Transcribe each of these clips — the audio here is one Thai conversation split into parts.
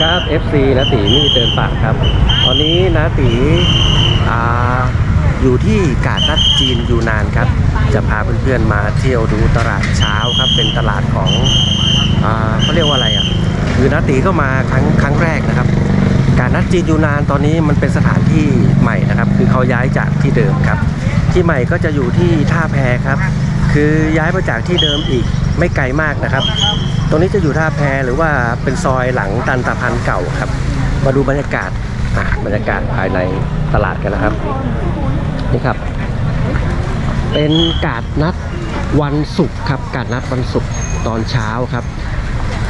ครับ FC นาตีมีเตินปากครับ ตอนนี้นาตีอ่าอยู่ที่กาดนัดจีนอยู่นานครับ จะพาเพื่อนๆมาเที่ยวดูตลาดเช้าครับ เป็นตลาดของอ่าเขาเรียกว่าอะไรอะคือนาตีก็มาครั้งครั้งแรกนะครับ การนัดจีนอยู่นานตอนนี้มันเป็นสถานที่ใหม่นะครับ คือเขาย้ายจากที่เดิมครับ ที่ใหม่ก็จะอยู่ที่ท่าแพครับ คือย้ายมาจากที่เดิมอีกไม่ไกลมากนะครับ ตรงนี้จะอยู่ท่าแพหรือว่าเป็นซอยหลังตันตะพันเก่าครับ มาดูบรรยากาศบรรยากาศภายในตลาดกันนะครับนี่ครับ เป็นกาดนัดวันศุกร์ครับกาดนัดวันศุกร์ตอนเช้าครับ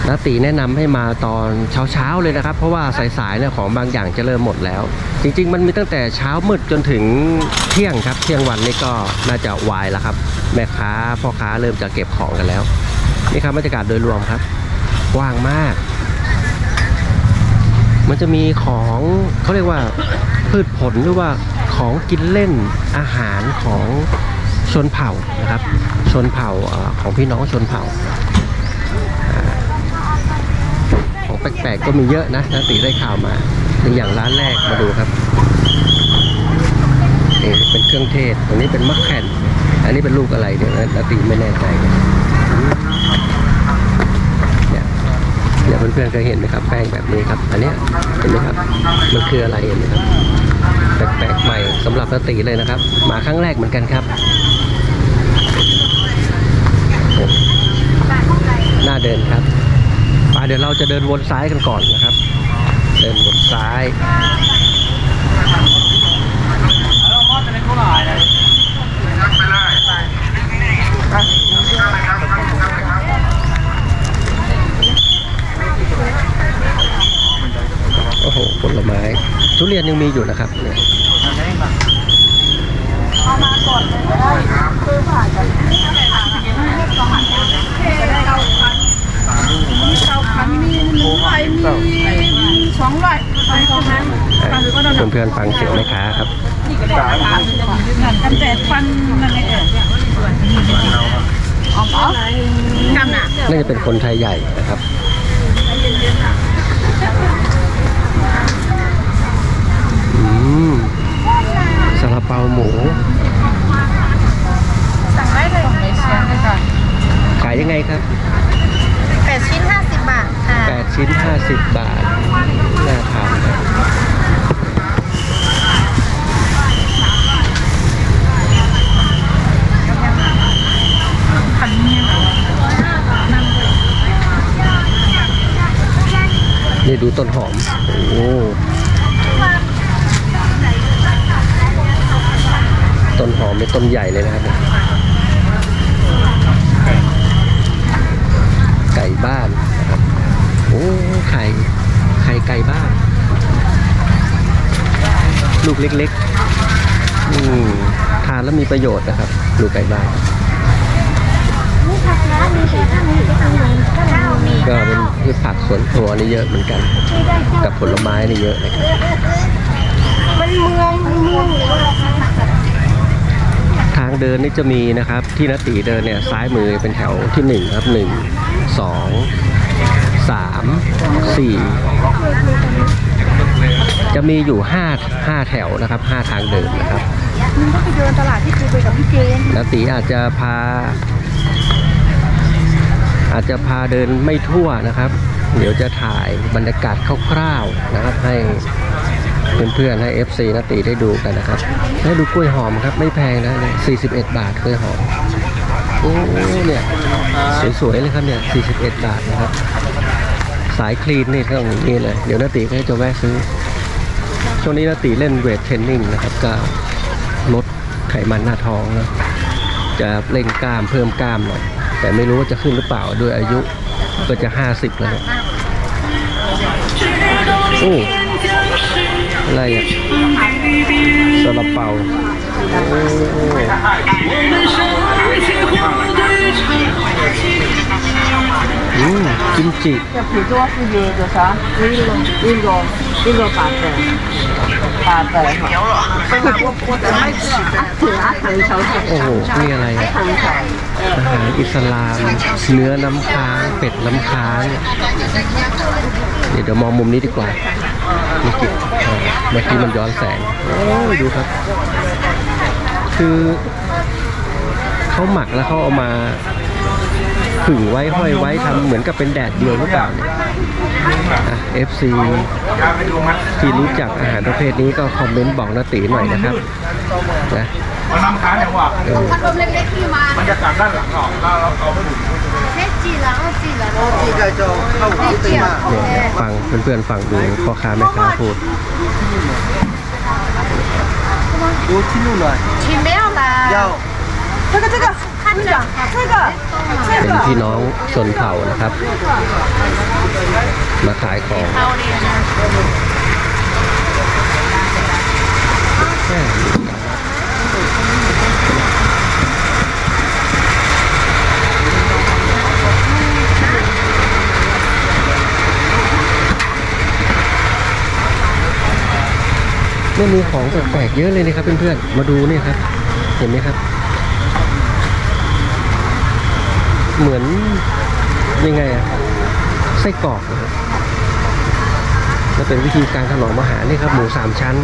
นาตีแนะนำให้มาตอนเช้าๆเลยนะครับ เพราะว่าสายๆเนี่ยของบางอย่างจะเริ่มหมดแล้ว จริง ๆ มันมีตั้งแต่เช้ามืดจนถึงเที่ยงครับ เที่ยงวันนี่ก็น่าจะวายแล้วครับ แม่ค้าพ่อค้าเริ่มจะเก็บของกันแล้วนี่ครับบรรยากาศโดยรวมครับกว้างมาก มันจะมีของเขาเรียกว่าพืชผลหรือว่าของกินเล่นอาหารของชนเผ่านะครับ ชนเผ่าของพี่น้องชนเผ่าอ่าของ แปลกๆก็มีเยอะนะนาตีได้ข่าวมาเป็นอย่างร้านแรกมาดูครับนี่เป็นเครื่องเทศอันนี้เป็นมะแขนอันนี้เป็นลูกอะไรเนี่ยนาตีไม่แน่ใจเนี่ยเนี่ยเดี๋ยวเพื่อนๆเคยเห็นไหมครับ แป้งแบบนี้ครับ อันเนี้ยเห็นไหมครับ มันคืออะไรเห็นไหมครับแปลกๆใหม่สำหรับนตีเลยนะครับ มาครั้งแรกเหมือนกันครับน้าเดินครับ เดี๋ยวเราจะเดินวนซ้ายกันก่อนนะครับ เดินวนซ้ายโอ้โหผลไม้ ทุเรียนยังมีอยู่นะครับเนี่ยเก้าพัน มีหนึ่งร้อยมีสองร้อยสองพันเพื่อนๆฟังเสียงแม่ค้าครับกันแปดพันนั่นเองอ๋อกันอะน่าจะเป็นคนไทยใหญ่นะครับ อืมซาลาเปาหมู สั่งได้เลยไม่เชียร์ด้วยกัน ขายยังไงครับ แปดชิ้นห้าสิบบาทค่ะ 8 ชิ้น 50 บาท น่าทานครับ พันเนี่ย นี่ดู ต้นหอม โอ้ต้นหอมเป็นต้นใหญ่เลยนะครับ ไก่บ้านนะครับโอ้ไข่ไข่ไก่บ้าน ลูกเล็กๆอืมทานแล้วมีประโยชน์นะครับ ลูกไก่บ้าน ก็เป็นพืชผักสวนครัวนี่เยอะเหมือนกัน กับผลไม้นี่เยอะนะครับมันเมืองเมืองหรือว่าทางเดินนี่จะมีนะครับ ที่นตีเดินเนี่ยซ้ายมือเป็นแถวที่หนึ่งครับหนึ่งสองสามสี่จะมีอยู่ห้าห้าแถวนะครับห้าทางเดินนะครับมึงก็ไปเดินตลาดที่คุยไปกับพี่เจนนตีอาจจะพา อาจจะพาเดินไม่ทั่วนะครับ เดี๋ยวจะถ่ายบรรยากาศคร่าวๆนะครับ ให้เพื่อนๆให้ FC นตีได้ดูกันนะครับให้ดูกล้วยหอมครับไม่แพงนะเนี่ย41 บาทกล้วยหอมโอ้เนี่ยสวยๆเลยครับเนี่ย41 บาทนะครับ สายคลีนนี่ต้องอย่างนี้เลยเดี๋ยวนาตีก็จะแวะซื้อ ช่วงนี้นาตีเล่นเวทเทรนนิ่งนะครับก็ลดไขมันหน้าท้องนะจะเล่นกล้ามเพิ่มกล้ามหน่อย แต่ไม่รู้ว่าจะขึ้นหรือเปล่าด้วยอายุก็จะ 50 แล้วโอ้อะไรอะซาลาเปาโอ้อืมกิมจิ ที่เราปาดแต่ปาดแต่ค่ะถืออาหารเขโอ้โหนี่อะไรออาหารอิสลาม เนื้อน้ำค้าง เป็ดน้ำค้าง เดี๋ยวเดี๋ยวมองมุมนี้ดีกว่าเมื่อกี้เมื่อกี้มันย้อนแสงโอ้ดูครับ คือเขาหมักแล้วเขาเอามาขึงไว้ห้อยไว้ทำเหมือนกับเป็นแดดเดียวหรือเปล่าเนี่ย FC ที่รู้จักอาหารประเภทนี้ก็คอมเมนต์บอกนาตีหน่อยนะครับนะ มันนำค้าเนี่ยว่า เออ พัดลมเล็กๆที่มา มันจะจากด้านหลังออกแล้วเราเอาไปดู แค่จีแล้วจีแล้ว 这个就靠五 จี 对 อ่ะ 嘛。 เนี่ยฟังเพื่อนๆฟังดูพ่อค้าแม่ค้าพูด 有记录了， ชิมไม่เอาละ 要这个这个看着这个这 เป็นพี่น้องชนเผ่านะครับ มาขายของเอาเนี่ยแม่ไม่มีของแปลกๆเยอะเลยนะครับเพื่อนๆ มาดูเนี่ยครับ เห็นไหมครับ เหมือนยังไงอะไส้กรอกนะครับจะเป็นวิธีการถนอมอาหารนี่ครับหมูสามชั้น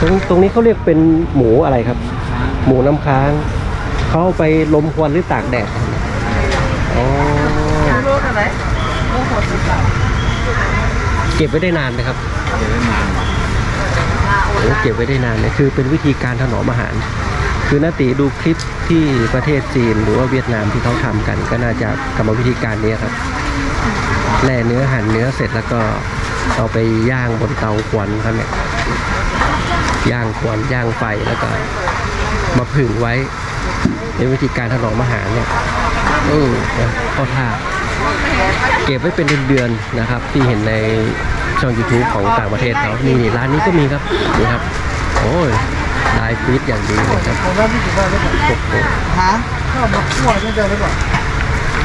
ตรงตรงนี้เขาเรียกเป็นหมูอะไรครับ หมูน้ำค้างเขาเอาไปลมควันหรือตากแดดครับอ๋อเก็บไว้ได้นานไหมครับโอ้เก็บไว้ได้นานเลยคือเป็นวิธีการถนอมอาหาร คือนาตีดูคลิปที่ประเทศจีน หรือว่าเวียดนามที่เขาทำกัน ก็น่าจะกรรมวิธีการนี้ครับแล่เนื้อหั่นเนื้อเสร็จแล้วก็เอาไปย่างบนเตาควันครับเนี่ยย่างควันย่างไฟแล้วก็มาผึ่งไว้เป็นวิธีการถนอมอาหารเนี่ยเออนะข้อท่าเก็บไว้เป็นเดือนๆนะครับ ที่เห็นในช่อง YouTube ของต่างประเทศเขานี่นี่ร้านนี้ก็มีครับนี่ครับ โอ้ย ลายฟีดอย่างดีเลยครับโอ้โห哈，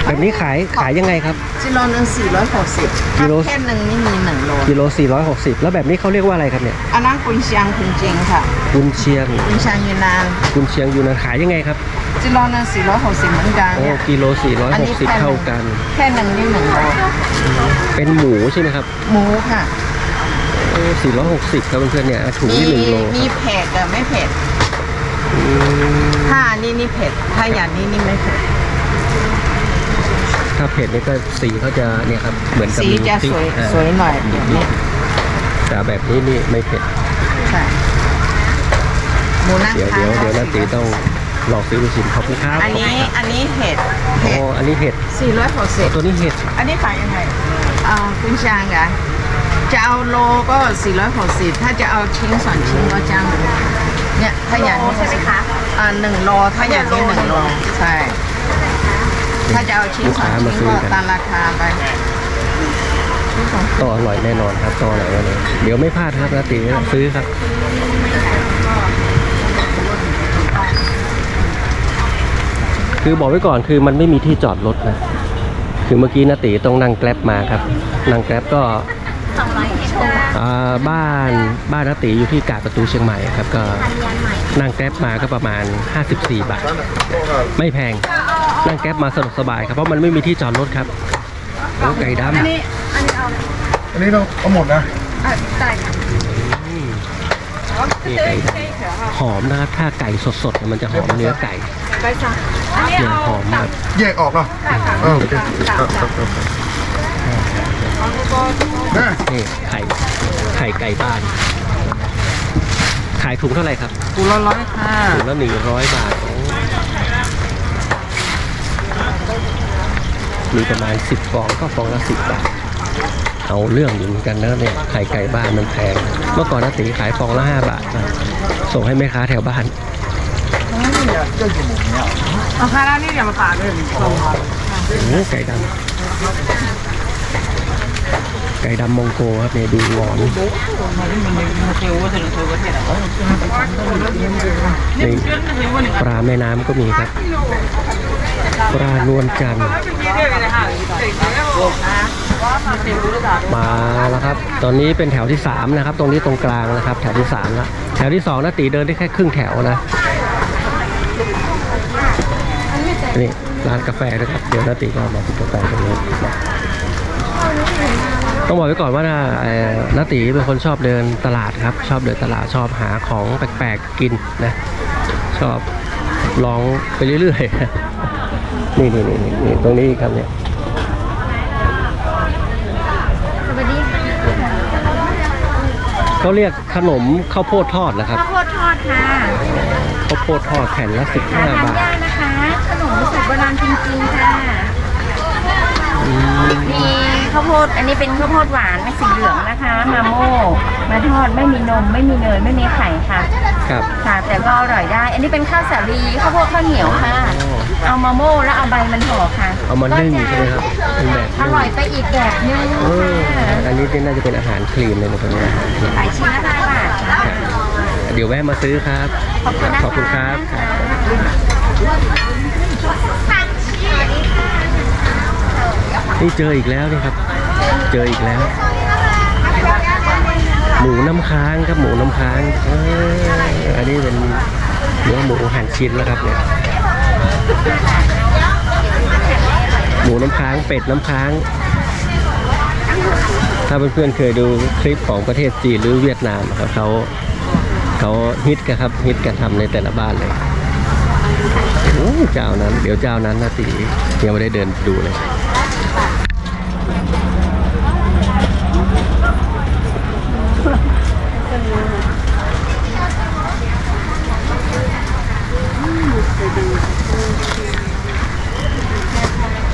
แบบนี้ขายขายยังไงครับกิโลหนึ่งสี่ร้อยหกสิบกิโลแค่หนึ่งนี่มีหนึ่งโลกิโล460แล้วแบบนี้เขาเรียกว่าอะไรครับเนี่ยอันนั้นกุนเชียงจริงๆค่ะกุนเชียงกุนเชียงยูนานกุนเชียงอยู่นั้นขายยังไงครับกิโลหนึ่งสี่ร้อยหกสิบเหมือนกันโอ้เนี่ยกิโลอันนี้แค่460เท่ากัน แค่หนึ่งนี่หนึ่งโลเป็นหมูใช่ไหมครับ หมูค่ะ โอ้460ครับเพื่อนๆเนี่ยถุงมีที่หนึ่งโลมีเผ็ดกับไม่เผ็ดอืมถ้าอันนี้นี่เผ็ด ถ้าอย่างนี้นี่ไม่เผ็ด ถ้าเผ็ดนี่ก็สีเขาจะเนี่ยครับ เหมือนกับสีมีจะพริกสวยอ่าสวยหน่อยแบบนี้แต่แบบนี้นี่ไม่เผ็ดใช่หมูนั่งเดี๋ยวทาเดี๋นยวเดี๋ยวนาตีต้องลองซื้อดูชิมขอบคุณครับอันนี้อันนี้เห็ดโอ้เห็ดอันนี้เห็ดสี่ร้อยหกสิบตัวนี้เห็ด อันนี้ขายยังไงอ่าคุณช่างอะ จะเอาโลก็ 460 ถ้าจะเอาชิ้นสองชิ้นก็จ้างเลยเนี่ยถ้าอย่างนี้ใช่ไหมคะ อ่าหนึ่งโลถ้าอย่างนี้หนึ่งโลใช่ ถ้าจะเอาชิ้นสองชิ้นก็ตามราคาไปชิ้นสองต่ออร่อยแน่นอนครับต่ออร่อยแน่นอนเดี๋ยวไม่พลาดครับนาตีซื้อครับคือบอกไว้ก่อนคือมันไม่มีที่จอดรถนะ คือเมื่อกี้นาตีต้องนั่งแกร็บมาครับ นั่งแกร็บก็อ่า บ้านบ้านนาตีอยู่ที่กาดประตูเชียงใหม่ครับก็นั่งแกร็บมาก็ประมาณ 54 บาท ไม่แพงนั่งแกร็บมาสะดวกสบายครับเพราะมันไม่มีที่จอดรถครับโอ้ไก่ดำอันนี้อันนี้เอาอันนี้เราเอาหมดนะอะได้นี่ไก่ดำหอมนะครับถ้าไก่สดๆเนี่ยมันจะหอมเนื้อไก่ไปจ้ะอันนี้เนี่ยเอาหอมมากแยกออกเหรอเออโอเคครับครับครับ นะนี่ไข่ไข่ไก่บ้าน ขายถุงเท่าไหร่ครับกุละร้อยค่ะถุงละหนึ่งร้อยบาทโอ้มีประมาณสิบฟองก็ฟองละสิบบาท เอาเรื่องอยู่เหมือนกันนะเนี่ย ไข่ไก่บ้านมันแพง เมื่อก่อนนาตีขายฟองละห้าบาทนะส่งให้แม่ค้าแถวบ้านเอาค่ะแล้วนี่เดี๋ยวมาฝากด้วยโอ้ไก่ดำ ไก่ดำมองโกครับเนี่ยดูหวอนนี่ปลาแม่น้ำก็มีครับปลานวลจันทร์มาแล้วครับ ตอนนี้เป็นแถวที่สามนะครับ ตรงนี้ตรงกลางนะครับ แถวที่สามแล้วแถวที่สองนะตีเดินได้แค่ครึ่งแถวนะนี่ร้านกาแฟด้วยครับ เดี๋ยวนาติก็มากินกาแฟตรงนี้ ต้องบอกไว้ก่อนว่าเอ่อนาติเป็นคนชอบเดินตลาดครับ ชอบเดินตลาดชอบหาของแปลกๆกินนะ ชอบลองไปเรื่อยๆ นี่นี่นี่นี่ตรงนี้ครับเนี่ยเขาเรียกขนมข้าวโพดทอดนะครับข้าวโพดทอดค่ะข้าวโพดทอดแผ่นละหาทาน15บาทยากนะคะ ขนมสูตรโบราณจริงๆค่ะอืมมี ข้าวโพด อันนี้เป็นข้าวโพดหวานสีเหลืองนะคะ มาโม่ มาทอดไม่มีนม ไม่มีเนย ไม่มีไข่ค่ะ ครับ ค่ะ แต่ก็อร่อยได้ อันนี้เป็นข้าวสาลีข้าวโพดข้าวเหนียวค่ะอ๋อเอามาโม่แล้วเอาใบมันห่อค่ะเอามานึ่งใช่ไหมครับเป็นแบบอนึ่งร่อยไปอีกแบบนึงเออค่ะอันนี้น่าจะเป็นอาหารคลีนเลยนะตรงนี้อาหารคลีนขายชิ้นละห้าบาทค่ะ เดี๋ยวแวะมาซื้อครับ ขอบคุณนะคะขอบคุณครับ นี่เจออีกแล้วนี่ครับ เจออีกแล้ว หมูน้ำค้างครับหมูน้ำค้างออันนี้เป็นเนื้อหมูหั่นชิ้นแล้วครับเนี่ยหมูน้ำค้างเป็ดน้ำค้าง ถ้าเพื่อนๆเคยดูคลิปของประเทศจีนหรือเวียดนามครับเขาเขาฮิตกันครับฮิตกันทำในแต่ละบ้านเลยเจ้านั้น เดี๋ยวเจ้านั้นนะตียังไม่ได้เดินดูเลย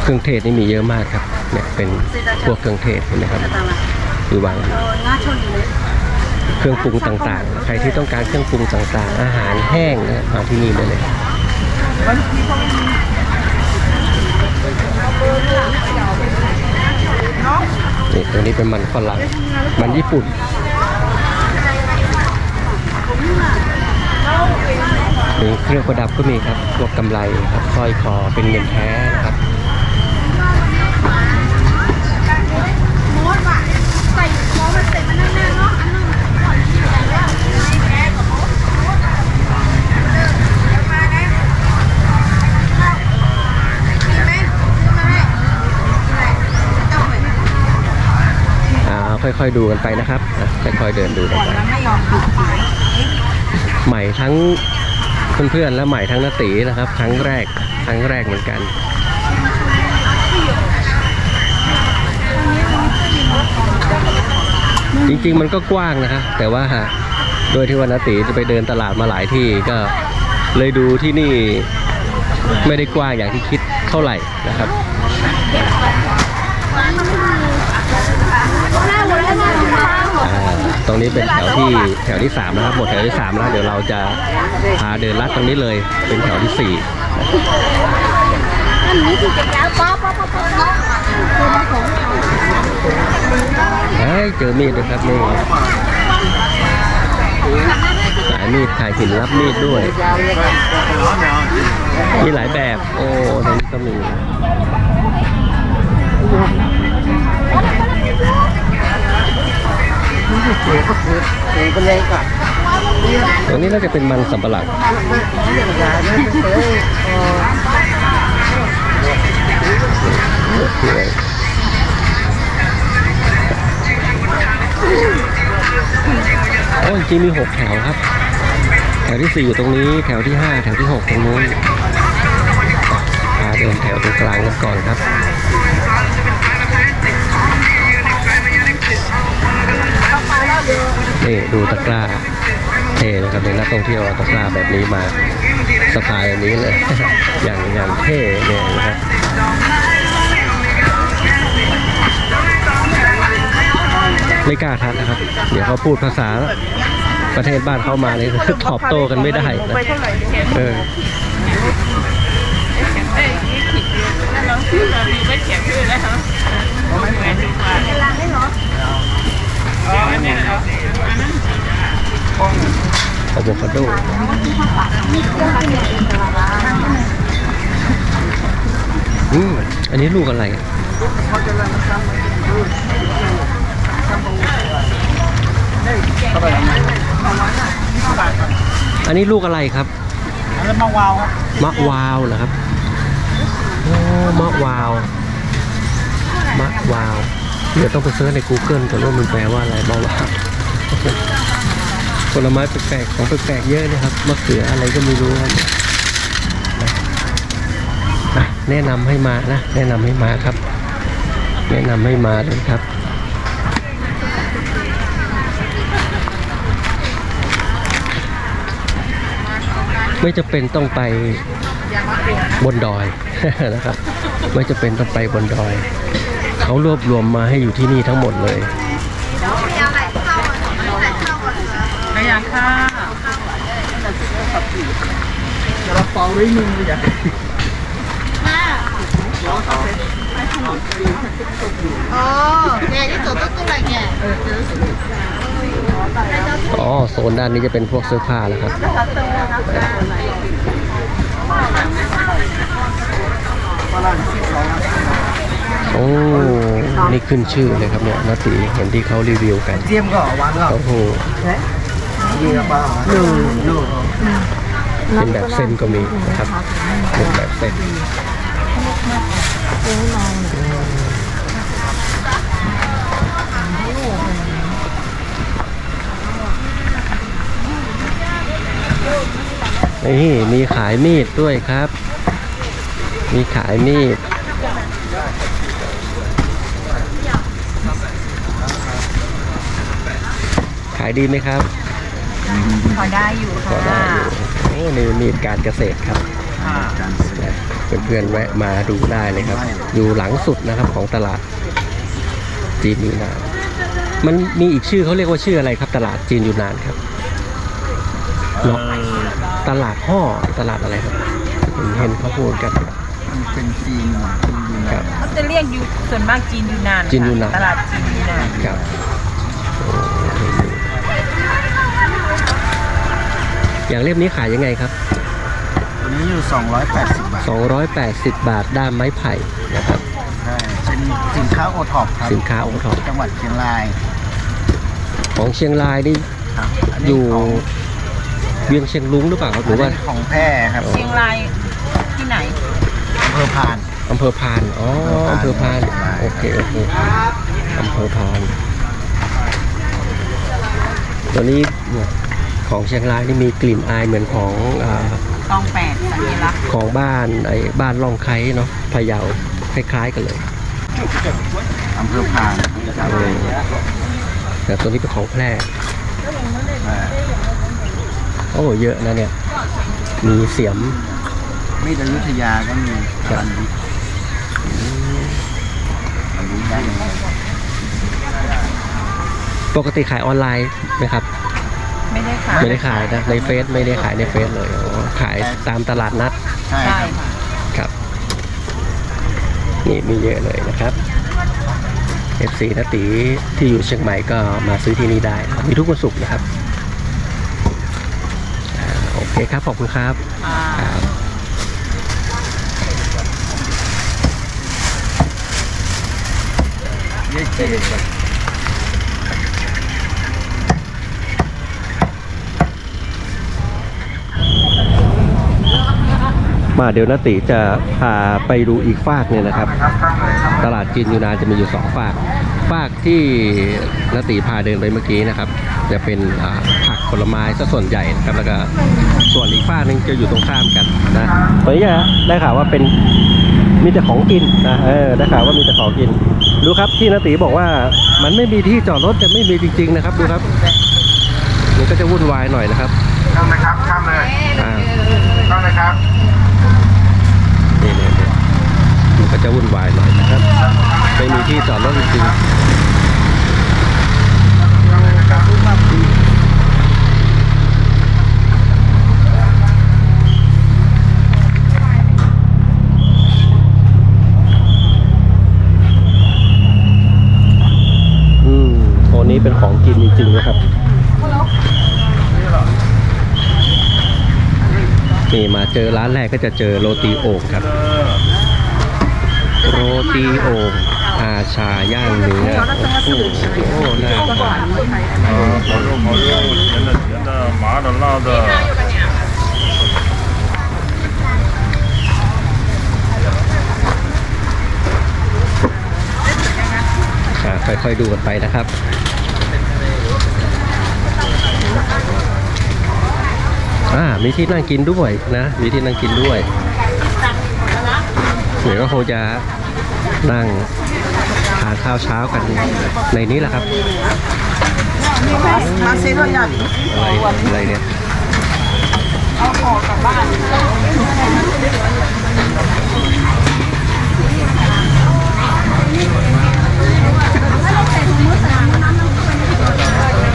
เครื่องเทศนี่มีเยอะมากครับเนี่ยเป็นพวกเครื่องเทศเห็นไหมครับมีวางเครื่องปรุงต่างๆ ใครที่ต้องการเครื่องปรุงต่างๆ อาหารแห้งนะมาที่นี่ได้เลยนี่ตัวนี้เป็นมันฝรั่งมันญี่ปุ่นมีเครื่องประดับก็มีครับพวกกำไรครับสร้อยคอเป็นเงินแท้นะครับ ค่อยๆดูกันไปนะครับ ค่อยๆเดินดูกันไป ใหม่ทั้งเพื่อนๆและใหม่ทั้งนาตีนะครับ ครั้งแรก ครั้งแรกเหมือนกัน จริง ๆ มันก็กว้างนะครับแต่ว่าโดยที่ว่านตีจะไปเดินตลาดมาหลายที่ก็เลยดูที่นี่ไม่ได้กว้างอย่างที่คิดเท่าไหร่นะครับตรงนี้เป็นแถวที่แถวที่สามนะครับหมดแถวที่สามแล้วเดี๋ยวเราจะพาเดินลัดตรงนี้เลยเป็นแถวที่สี่ เฮ้ยเจอมีดด้วยครับนี่สายมีดขายหินรับมีดด้วย มีหลายแบบ โอ้ตรงนี้ก็มีตรงนี้น่าจะเป็นมันสำปะหลังสวย โอ้จริงมีหกแถวครับ แถวที่สี่อยู่ตรงนี้ แถวที่ห้าแถวที่หกตรงนู้นพาเดินแถวตรงกลางกันก่อนครับนี่ดูตะกร้าเท่นะครับในนักท่องเที่ยวเอาตะกร้าแบบนี้มาสะพายแบบนี้เลย อย่างอย่างเท่เนี่ยนะครับ ไม่กล้าทักนะครับ เดี๋ยวเขาพูดภาษาประเทศบ้านเข้ามาเลยตอบโต้กันไม่ได้นะเอออะโวคาโดอืมอันนี้ลูกอะไร อันนี้ลูกอะไรครับมะวาวครับมะวาวเหรอครับโอ้มะวาวมะวาว เดี๋ยวต้องไปเซิร์ชใน Google ก่อนว่ามันแปลว่าอะไรมะวาวผลไม้แปลกๆของแปลกๆเยอะนะครับมะเขืออะไรก็ไม่รู้ครับนะแนะนำให้มานะ แนะนำให้มาครับ แนะนำให้มาเลยครับ ไม่จะเป็นต้องไปบนดอยนะครับ ไม่จะเป็นต้องไปบนดอย เขารวบรวมมาให้อยู่ที่นี่ทั้งหมดเลยขยันค่ะเราฟองไว้นึงเลยจ้ะ哦，哎，你走到过来耶。 อโซนด้านนี้จะเป็นพวกเสื้อผ้าแล้วครับโอ้นี่ขึ้นชื่อเลยครับเนี่ยนาตีเห็นที่เขารีวิวกันเจียมก็หวานก็โอ้โหดีกระเป๋าลูกลูกเป็นแบบเส้นก็มีนะครับเป็นแบบเส้น นี่มีขายมีดด้วยครับ มีขายมีด ขายดีไหมครับ พอได้อยู่ก็ค่ะได้อยู่โอ้นี่มีดการเกษตรครับนะเพื่อนๆแวะมาดูได้เลยครับ อยู่หลังสุดนะครับของตลาดจีนยูนาน มันมีอีกชื่อเขาเรียกว่าชื่ออะไรครับ ตลาดจีนยูนานครับเนาะ ตลาดห่อตลาดอะไรครับผมเห็นเขาพูดกัน เป็นจีนครับ เขาจะเรียกอยู่ส่วนมากจีนยูนานค่ะจีนยูนาน ตลาดจีนยูนานครับโอ้อย่างเล่มนี้ขายยังไงครับ ตัวนี้อยู่ 280 บาท280 บาทด้ามไม้ไผ่นะครับ ใช่เป็นสินค้าโอท็อปครับสินค้า O-Top จังหวัดเชียงรายของเชียงรายนี่ ครับนนี้อยู่ของ เวียงเชียงรุ้งหรือเปล่าครับหรือว่านนี้ของแพร่ครับเชียงรายที่ไหนอำเภอพานอำเภอพานอ๋ออำอำเภเภออพาพานนโอเคโอเคอำเภอพานตัวนี้ของเชียงรายนี่มีกลิ่นอายเหมือนของอาตองแปดสัญลักษณ์ของบ้านไอ้บ้านล่องไคเนาะพะเยาคล้ายๆกันเลยอำเภอพานครับเออแต่ตัวนี้เป็นของแพร่อ่า โอ้เยอะนะเนี่ย มีเสียมมีดอยุธยาก็มีครับอันนี้อันนี้ได้ไหมปกติขายออนไลน์ไหมครับ ไม่ได้ขายไม่ได้ขายนะในเฟซไม่ได้ขายในเฟซเลยอ๋อขายตามตลาดนัดใช่ใช่ครับค่ะครับ นี่มีเยอะเลยนะครับ FC นาตีที่อยู่เชียงใหม่ก็มาซื้อที่นี่ได้นะครับมีทุกวันศุกร์นะครับอ่าโอ เคครับ ขอบคุณครับมาเดี๋ยวนาติจะพาไปดูอีกฝากเนี่ยนะครับ ตลาดจีนยูนานจะมีอยู่สองฝาก ฝากที่นาติพาเดินไปเมื่อกี้นะครับ จะเป็นผัก ลไม้ซะส่วนใหญ่นะครับแล้วก็ส่วนอีกฝากหนึงจะอยู่ตรงข้ามกันนะตอนนี้จะได้ข่าวว่าเป็นมีแต่ของกินนะเออได้ข่าวว่ามีแต่ของกิน ดูครับที่นาติบอกว่ามันไม่มีที่จอดรถจะไม่มีจริง ๆ นะครับ ดูครับมันก็จะวุ่นวายหน่อยนะครับข้ามเลยครับข้ามเลยอ่าข้ามเลยครับนี่เนี่ยเนี่ยมันก็จะวุ่นวายหน่อยนะครับ ไม่มีที่จอดรถจริงๆ นี้เป็นของกินจริงๆนะครับ นี่มาเจอร้านแรกก็จะเจอโรตีโอ่งครับ โรตีโอ่งอาชาย่างเนื้อโอ้โหน่าทานค่อยๆดูกันไปนะครับ อ่ามีที่นั่งกินด้วยนะ มีที่นั่งกินด้วยเดี๋ยวก็คงจะนั่งทานข้าวเช้ากันในนี้แหละครับมาซื้อเขาอยากอะไรอะไรเนี่ยเอาออนกับบ้าน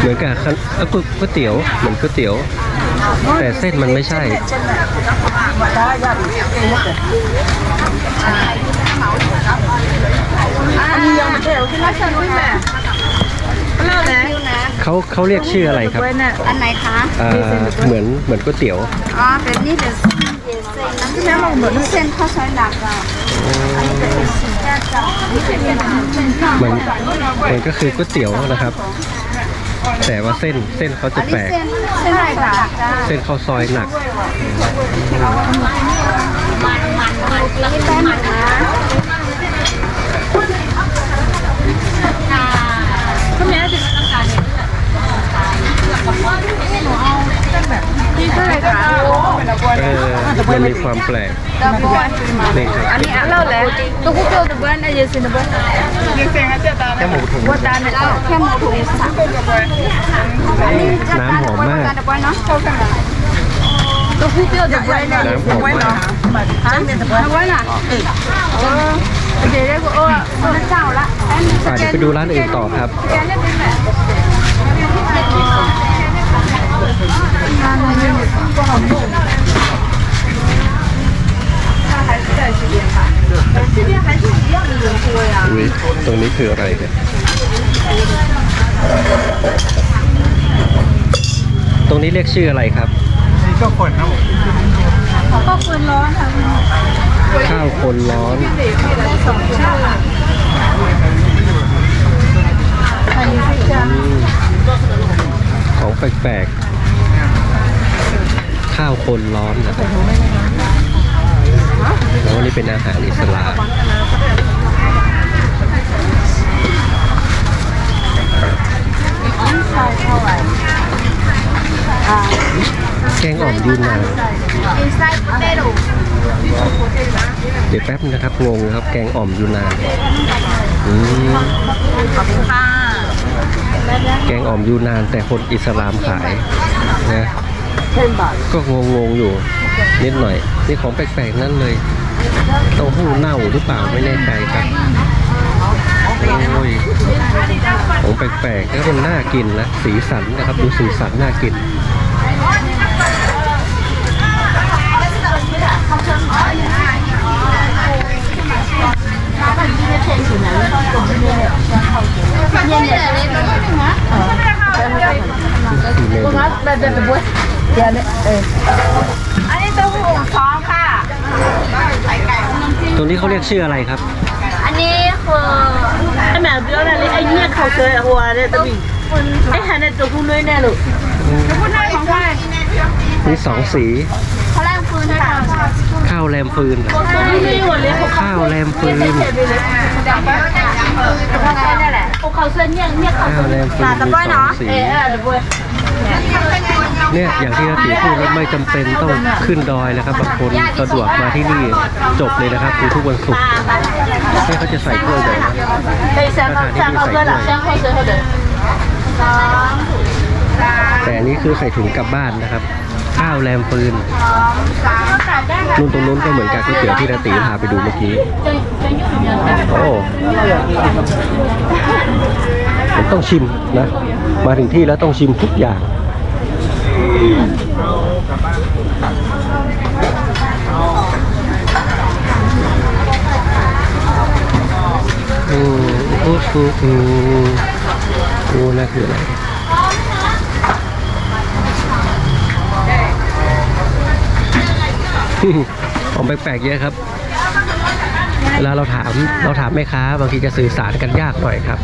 เอ้าก๋วยก๋วยเตี๋ยวเหมือนก๋วยเตี๋ยว แต่เส้นมันไม่ใช่เขาเขาเรียกชื่ออะไรครับ อันไหนคะอ่าเหมือนเหมือนก๋วยเตี๋ยว อ๋อเป็นนี่เป็นเส้นน้ำเส้นเหมือนเส้นข้าวซอยหลักอะอันนี้เป็นสีแก้วจ้ะนี่เป็นเส้นมันมันก็คือก๋วยเตี๋ยวนะครับ แต่ว่าเส้นเส้นเขาจะแปลก เส้นเส้นอะไรคะจ้าเส้นข้าวซอยหนักนี่แป้งหน่อยนะนี่เท่าไห ร่คะเออมันมีความแปลก นี่ครับ อันนี้อะเล่าเลยตุ๊กเกียวตุ๊กบ้านอะไรสินะบ้านแค่หมูถุงบัวตาเนี่ยแค่หมูถุงสามอันนี้น้ำหอมมากตุ๊กบ้านเนาะตุ๊กเกียวตุ๊กบ้านเนี่ยน้ำหอมมากฮะตุ๊กบ้านอะเออเดี๋ยวเดี๋ยวก็โอ้คนเจ้าละอะเดี๋ยวไปดูร้านอื่นต่อครับ แกเนี่ยเป็นแบบ อุ้ยตรงนี้คืออะไรเนี่ยตรงนี้เรียกชื่ออะไรครับ นี่ก็คนนะผมก็ฟืนร้อนค่ะข้าวคนร้อนอันนี้คือจะอืมของแปลกๆ ข้าวคนร้อนนะครับแล้ววันนี้เป็นอาหารอิสลามแกงอ่อมยูนานเตโต้เดี๋ยวแป๊บนึงนะครับงงนะครับ แกงอ่อมยูนานอืมแกงอ่อมยูนานแต่คนอิสลามขายนะ ก็งงงๆอยู่นิดหน่อย นี่ของแปลกๆนั่นเลยเต้าหู้เน่าหรือเปล่าไม่แน่ใจครับโอ้ยของแปลกๆแล้วมันน่ากินนะสีสันนะครับดูสีสันน่ากินสี่เมนูแบบแบบบัว เดี๋ยวเอออันนี้เต้าหู้ซองค่ะ ตรงนี้เขาเรียกชื่ออะไรครับ อันนี้คือไอแมวเดียวนั่เลยไอเนี่ยเขาเคยหัวเนี่ยตะบิไอหันเนี่ยตัวหู้น้อยแน่ลูกตัวน้อของใครนี่สองสีข้าวแรมฟืนค่ะข้าวแรมฟืนข้าวแรมฟืนข้าวแรมฟืนข้าวแรมฟืนตาตะก้อยเนาะเออตะก้อย เนี่ยอย่างที่ตีพูดแล้วไม่จำเป็นต้องขึ้นดอยนะครับบางคนสะดวกมาที่นี่จบเลยนะครับคือทุกวันศุกร์ให้เขาจะใส่กล้วยแบบนี้สถานที่นี่ใส่กล้วยแต่นี้คือใส่ถุงกลับบ้านนะครับ ข้าวแรมฟืนนู่นตรงนู้นก็เหมือนกันก๋วยเตี๋ยวที่นาตีพาไปดูเมื่อกี้โอ้ต้องชิมนะ มาถึงที่แล้วต้องชิมทุกอย่าง อืมอืมอืมอืมโอ้น่าคืออะไรของแปลกๆเยอะครับ เวลาเราถามเราถามแม่ค้า บางทีจะสื่อสารกันยากหน่อยครับ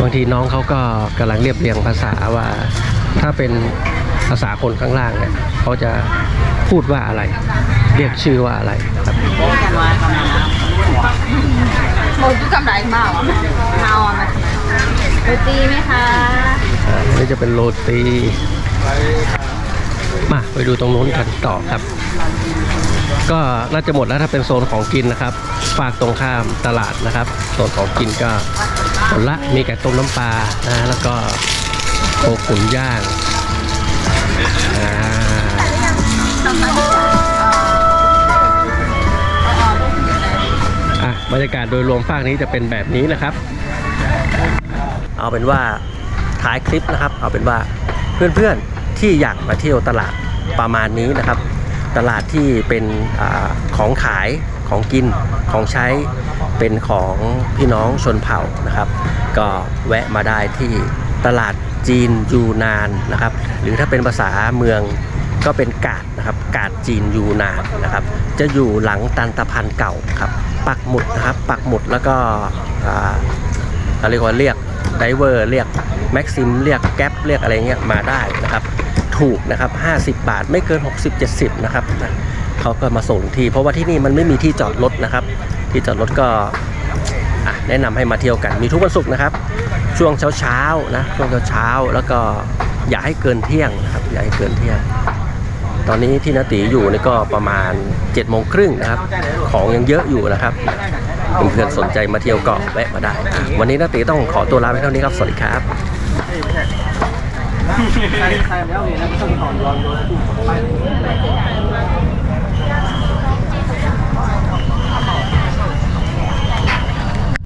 บางทีน้องเขาก็กำลังเรียบเรียงภาษาว่า ถ้าเป็น ภาษาคนข้างล่างเนี่ยเขาจะพูดว่าอะไร เรียกชื่อว่าอะไรครับ หมดกำไรมาเหรอมาอะโรตีไหมคะอ่าอันนี้จะเป็นโรตี มาไปดูตรงนู้นกันต่อครับ ก็น่าจะหมดแล้วถ้าเป็นโซนของกินนะครับ ฝากตรงข้ามตลาดนะครับ โซนของกินก็หมดละมีไก่ต้มน้ำปลานะแล้วก็โคขุนย่าง อะบรรยากาศโดยรวมฝากนี้จะเป็นแบบนี้นะครับ เอาเป็นว่าท้ายคลิปนะครับ เอาเป็นว่าเพื่อนๆที่อยากมาเที่ยวตลาดประมาณนี้นะครับ ตลาดที่เป็นอของขายของกินของใช้เป็นของพี่น้องชนเผ่านะครับ ก็แวะมาได้ที่ตลาดจีนยูนานนะครับ หรือถ้าเป็นภาษาเมือง ก็เป็นกาดนะครับกาดจีนยูนานนะครับ จะอยู่หลังตันตะพันเก่าครับ ปักหมุดนะครับปักหมุดแล้วก็เราเรียกว่าเรียกไดเวอร์เรียกแม็กซิมเรียกแก๊ปเรียกอะไรเงี้ยมาได้นะครับ ถูกนะครับ 50 บาทไม่เกิน 60 70 นะครับนะเขาก็มาส่งที่ เพราะว่าที่นี่มันไม่มีที่จอดรถนะครับ ที่จอดรถก็แนะนำให้มาเที่ยวกันมีทุกวันศุกร์นะครับ ช่วงเช้าเช้าๆนะช่วงเช้าเช้าๆแล้วก็อย่าให้เกินเที่ยงนะครับอย่าให้เกินเที่ยง ตอนนี้ที่นาตีอยู่นี่ก็ประมาณ7จ็ดโมงครึ่งนะครับ ของยังเยอะอยู่นะครับเพื่อนๆสนใจมาเที่ยวเกาะแวะมาได้อะวันนี้นาตีต้องขอตัวลาไปเท่านี้ครับ สวัสดีครับใครใครแล้วเนี่ยนะก็ต้องถอนรอนรถ